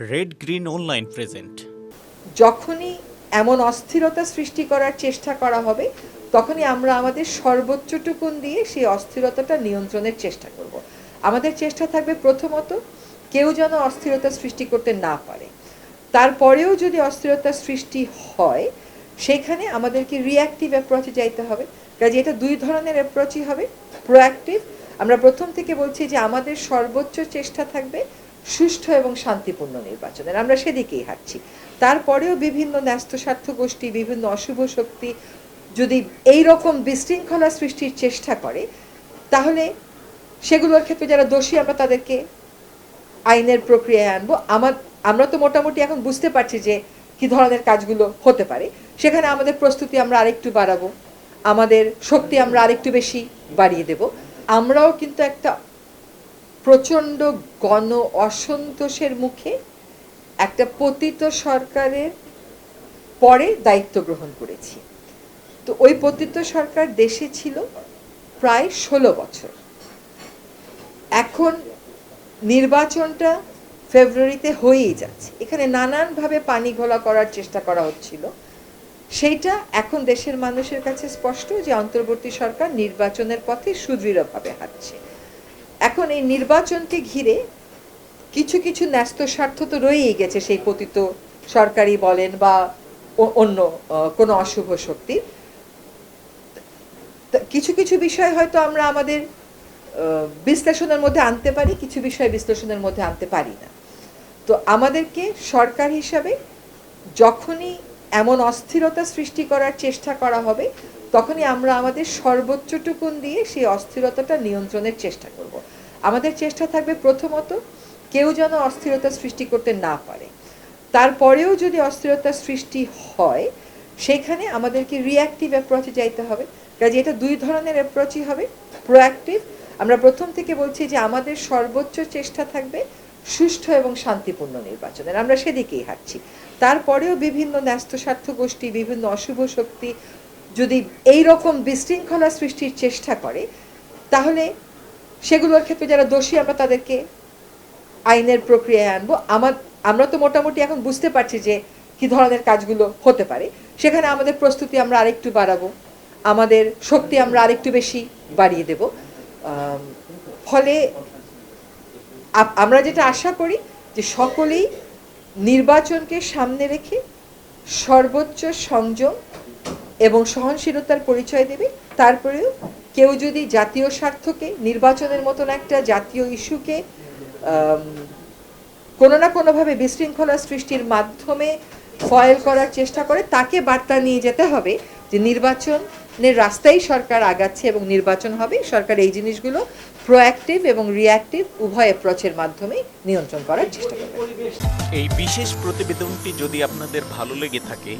Red green online present যখনই এমন অস্থিরতা সৃষ্টি করার চেষ্টা করা হবে, তখনই আমরা আমাদের সর্বোচ্চটুকুন দিয়ে সেই অস্থিরতাটা নিয়ন্ত্রণের চেষ্টা করব। আমাদের চেষ্টা থাকবে প্রথমত কেউ যেন অস্থিরতা সৃষ্টি করতে না পারে। তারপরেও যদি অস্থিরতা সৃষ্টি হয়, সেখানে আমাদেরকে রিয়াক্টিভ অ্যাপ্রোচে যাইতে হবে। কাজে এটা দুই ধরনের অ্যাপ্রোচই হবে। প্রোঅ্যাক্টিভ আমরা প্রথম থেকে বলছি যে আমাদের সর্বোচ্চ চেষ্টা থাকবে সুষ্ঠু এবং শান্তিপূর্ণ নির্বাচনের। আমরা সেদিকেই হাঁটছি। তারপরেও বিভিন্ন ন্যস্ত স্বার্থ গোষ্ঠী বিভিন্ন অশুভ শক্তি যদি এই রকম বিশৃঙ্খলা সৃষ্টির চেষ্টা করে, তাহলে সেগুলোর ক্ষেত্রে যারা দোষী, আমরা তাদেরকে আইনের প্রক্রিয়ায় আনব। আমার, আমরা তো মোটামুটি এখন বুঝতে পারছি যে কি ধরনের কাজগুলো হতে পারে। সেখানে আমাদের প্রস্তুতি আমরা আরেকটু বাড়াবো। আমাদের শক্তি আমরা আরেকটু বেশি বাড়িয়ে দেব। আমরাও কিন্তু একটা প্রচণ্ড গণ অসন্তোষের মুখে একটা পতিত সরকারের পরে দায়িত্ব গ্রহণ করেছি। তো ওই পতিত সরকার দেশে ছিল প্রায় ষোলো বছর। এখন নির্বাচনটা ফেব্রুয়ারিতে হয়েই যাচ্ছে। এখানে নানানভাবে পানি ঘোলা করার চেষ্টা করা হচ্ছিল। সেইটা এখন দেশের মানুষের কাছে স্পষ্ট যে অন্তর্বর্তী সরকার নির্বাচনের পথে সুদৃঢ়ভাবে হাঁটছে। এখন এই নির্বাচনকে ঘিরে কিছু কিছু ন্যস্ত স্বার্থ তো রয়েই গেছে সেই পতিত সরকারি বলেন বা অন্য কোনো অশুভ শক্তির কিছু কিছু বিষয় হয়তো আমরা আমাদের বিশ্লেষণের মধ্যে আনতে পারি, কিছু বিষয় বিশ্লেষণের মধ্যে আনতে পারি না। তো আমাদেরকে সরকার হিসাবে যখনই এমন অস্থিরতা সৃষ্টি করার চেষ্টা করা হবে তখনই আমরা আমাদের সর্বোচ্চটুকুন দিয়ে সেই অস্থিরতাটা নিয়ন্ত্রণের চেষ্টা করব। আমাদের চেষ্টা থাকবে প্রথমত কেউ যেন অস্থিরতা সৃষ্টি করতে না পারে। তারপরেও যদি অস্থিরতা সৃষ্টি হয়, সেখানে আমাদেরকে রিয়াক্টিভ অ্যাপ্রোচে যাইতে হবে। কাজে এটা দুই ধরনের অ্যাপ্রোচই হবে। প্রোঅ্যাক্টিভ আমরা প্রথম থেকে বলছি যে আমাদের সর্বোচ্চ চেষ্টা থাকবে সুষ্ঠু এবং শান্তিপূর্ণ নির্বাচনের। আমরা সেদিকেই হাঁটছি। তারপরেও বিভিন্ন ন্যস্ত স্বার্থ গোষ্ঠী বিভিন্ন অশুভ শক্তি যদি এই রকম বিশৃঙ্খলা সৃষ্টির চেষ্টা করে, তাহলে সেগুলোর ক্ষেত্রে যারা দোষী, আমরা তাদেরকে আইনের প্রক্রিয়ায় আনব। আমার, আমরা তো মোটামুটি এখন বুঝতে পারছি যে কি ধরনের কাজগুলো হতে পারে। সেখানে আমাদের প্রস্তুতি আমরা আরেকটু বাড়াবো। আমাদের শক্তি আমরা আরেকটু বেশি বাড়িয়ে দেব। ফলে আমরা যেটা আশা করি যে সকলেই নির্বাচনকে সামনে রেখে সর্বোচ্চ সংযম এবং সহনশীলতার পরিচয় দেবে। তারপরেও কেউ যদি জাতীয় স্বার্থকে, নির্বাচনের মতন একটা জাতীয় ইস্যুকে কোনো না কোনোভাবে বিশৃঙ্খলা সৃষ্টির মাধ্যমে ফয়েল করার চেষ্টা করে, তাকে বার্তা নিয়ে যেতে হবে যে নির্বাচনের রাস্তায় সরকার আগাচ্ছে এবং নির্বাচন হবে। সরকার এই জিনিসগুলো প্রোঅ্যাক্টিভ এবং রিঅ্যাক্টিভ উভয় অ্যাপ্রোচের মাধ্যমে নিয়ন্ত্রণ করার চেষ্টা করবে। এই বিশেষ প্রতিবেদনটি যদি আপনাদের ভালো লেগে থাকে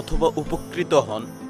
অথবা উপকৃত হন